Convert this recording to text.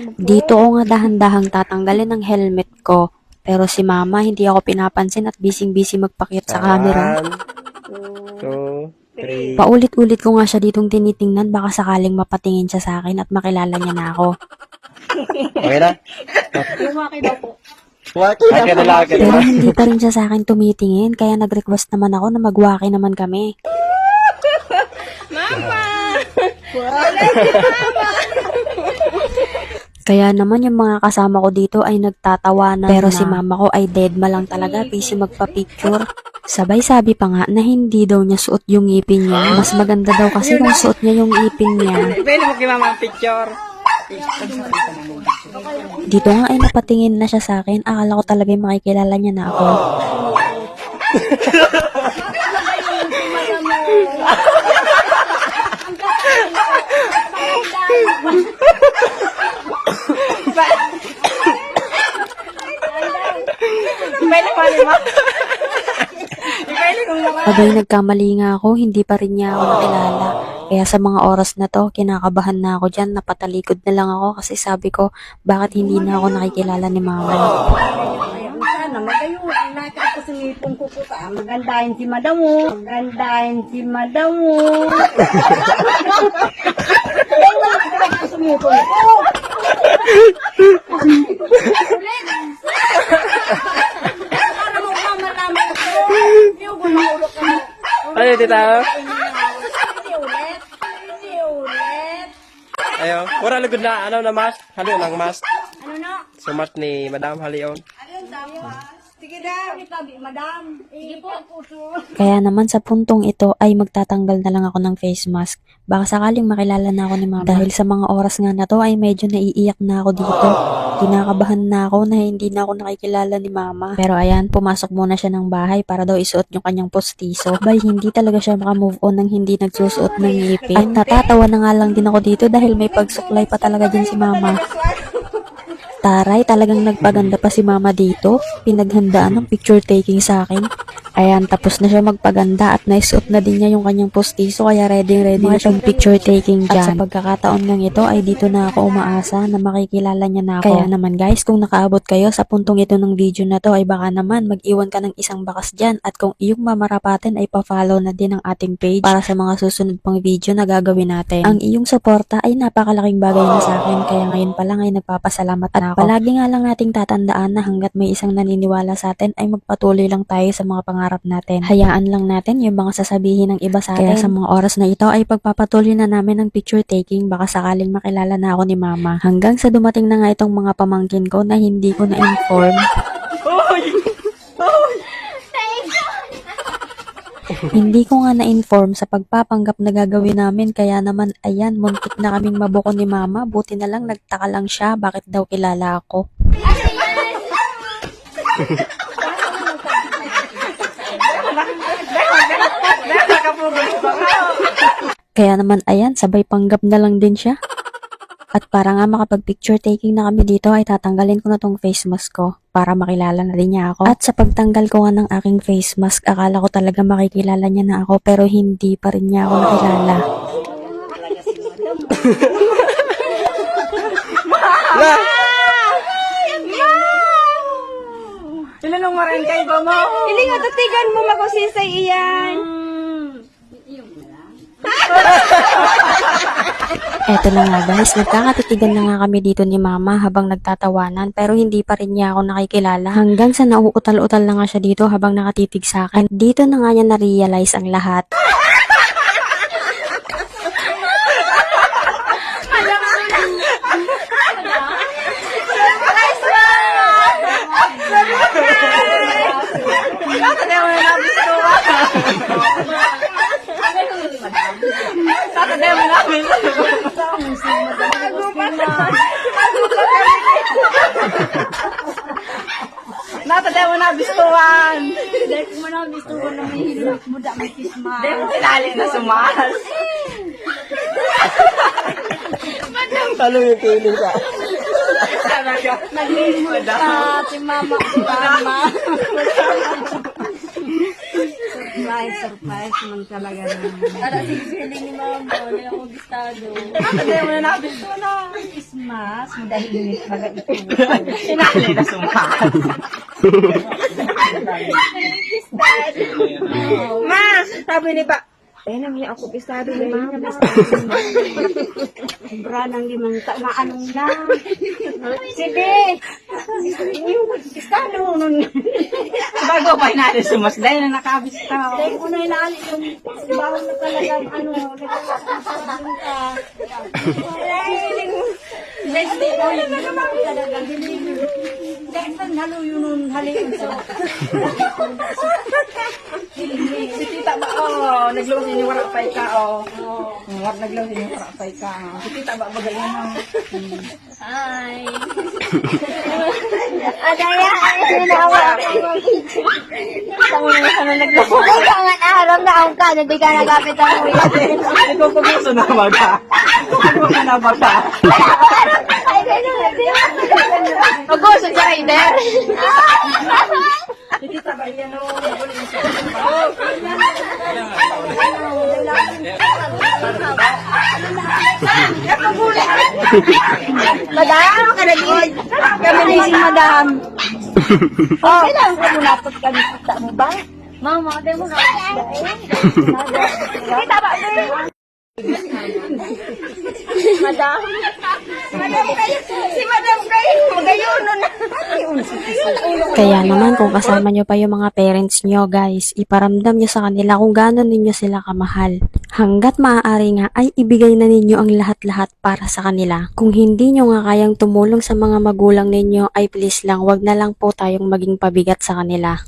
Dito ko nga dahan-dahang tatanggalin ang helmet ko. Pero si mama, hindi ako pinapansin at bising-busy magpakit sa camera. Two, three. Paulit-ulit ko nga siya ditong tinitingnan baka sakaling mapatingin siya sa akin at makilala niya na ako. Okay na? Lumaki daw po. Waki na lang. Pero hindi pa rin siya sa akin tumitingin kaya nag-request naman ako na magwaki naman kami. Kaya naman yung mga kasama ko dito ay nagtatawanan Pero si mama ko ay dead ma lang talaga, busy magpa-picture. Sabay sabi pa nga na hindi daw niya suot yung ngipin niya. Mas maganda daw kasi kung suot niya yung ngipin niya. Pwede mo kay mama picture. Dito nga ay napatingin na siya sa akin. Akala ko talaga yung makikilala niya na ako. Pwede pa rin mo. Mama. Abay nagkamali nga ako, hindi pa rin niya ako nakilala. Kaya sa mga oras na to, kinakabahan na ako dyan, napatalikod na lang ako kasi sabi ko, bakit hindi na ako nakikilala ni mama? Sana magayo ang lahat ako ko po sa magandahin si madam mo. Magandahin si madam mo. Ay, wala ko na sa ngipon ko. Para mo mamalaman ko. Yung gulo ka mo. Ano. Hindi ulit. Ayo, wala lugod na ano na mas. Halo lang mas. Ano na? Sumat ni Madam Halion. Ayun, tama. Sige daw. Madam. Sige po. Puso. Kaya naman sa puntong ito ay magtatanggal na lang ako ng face mask. Baka sakaling makilala na ako ni mama. Dahil sa mga oras nga na to ay medyo naiiyak na ako dito. Kinakabahan na ako na hindi na ako nakikilala ni mama. Pero ayan, pumasok muna siya ng bahay para daw isuot yung kanyang postiso. Bay, hindi talaga siya makamove on nang hindi nagsusuot ng ngipin. At natatawa na nga lang din ako dito dahil may pagsuklay pa talaga din si mama. Taray, talagang nagpaganda pa si mama dito. Pinaghandaan ng picture taking sa akin. Ayan, tapos na siya magpaganda at naisuot na din niya yung kanyang postiso kaya ready ready na siyang picture taking dyan. At sa pagkakataon ng ito ay dito na ako umaasa na makikilala niya na ako. Kaya naman guys, kung nakaabot kayo sa puntong ito ng video na to ay baka naman mag-iwan ka ng isang bakas dyan at kung iyong mamarapatin ay pa-follow na din ang ating page para sa mga susunod pang video na gagawin natin. Ang iyong suporta ay napakalaking bagay na sa akin kaya ngayon pa lang ay nagpapasalamat na ako. Palagi nga lang nating tatandaan na hanggat may isang naniniwala sa atin ay magpatuloy lang tayo sa mga pangarap natin. Hayaan lang natin yung mga sasabihin ng iba sa atin. Kaya sa mga oras na ito ay pagpapatuloy na namin ang picture taking baka sakaling makilala na ako ni mama. Hanggang sa dumating na nga itong mga pamangkin ko na hindi ko na-inform. Hindi ko nga na-inform sa pagpapanggap na gagawin namin kaya naman ayan, muntik na kaming mabuko ni mama. Buti na lang nagtaka lang siya bakit daw kilala ako. Kaya naman ayan, sabay panggap na lang din siya. At para nga makapag-picture taking na kami dito ay tatanggalin ko na tong face mask ko para makilala na din niya ako. At sa pagtanggal ko nga ng aking face mask, akala ko talaga makikilala niya na ako pero hindi pa rin niya ako nakilala. Ilan mo rin kay mo? Hindi nga, tutigan mo magusisay iyan. Eto na nga guys, nagkakatitigan na nga kami dito ni mama habang nagtatawanan pero hindi pa rin niya ako nakikilala hanggang sa nauutal-utal na nga siya dito habang nakatitig sa akin. Dito na nga niya na-realize ang lahat. Saturday mo na gusto ka. Saturday mo na gusto Saturday mo na gustuhan. Dahil ang gusto ko na may hilak mo, da may kisma. Hindi mo kilali na sumas. Ano yung feeling ka? Naglimot ka, si mama, si mama. surprise, surprise man talaga naman. Para si feeling ni mama, wala akong gustado. Saturday mo na gusto na. Christmas, dahil init baga ito. Sinabi na sumakas. Ma, sabi ni ba, eh, nangli ako pisado ni mama. Sobra nang limang ta, maanong na. Sige. Yung estado nun. Bago pa natin sumasday na nakabis ka. Dahil ko na inaali yung bawal na talagang ano, nagkakasabi Si tita ba, oh, naglawas wara pa ka, oh. War naglawas yung wara pa ka. Si tita ba, bagay mo. Hi. Adaya, ay sinawa. Tango mo sa naglako. Ay, kangan aram na ang ka, hindi ka nagapit ang uya. Ikaw kumiso na ba ka? Ikaw ka na ba ka? Ay, ganun. Mag-uso sa rider. Si Madam, ka na din. Kami ni si madam. Oh, kailangan ko muna po kami kita mo ba? Mama, tayo mo na. Kita ba? Madam. Madam kayo. Si madam kayo. Magayon na. Kaya naman kung kasama nyo pa yung mga parents nyo guys, iparamdam nyo sa kanila kung gaano ninyo sila kamahal. Hanggat maaari nga ay ibigay na ninyo ang lahat-lahat para sa kanila. Kung hindi nyo nga kayang tumulong sa mga magulang ninyo ay please lang wag na lang po tayong maging pabigat sa kanila.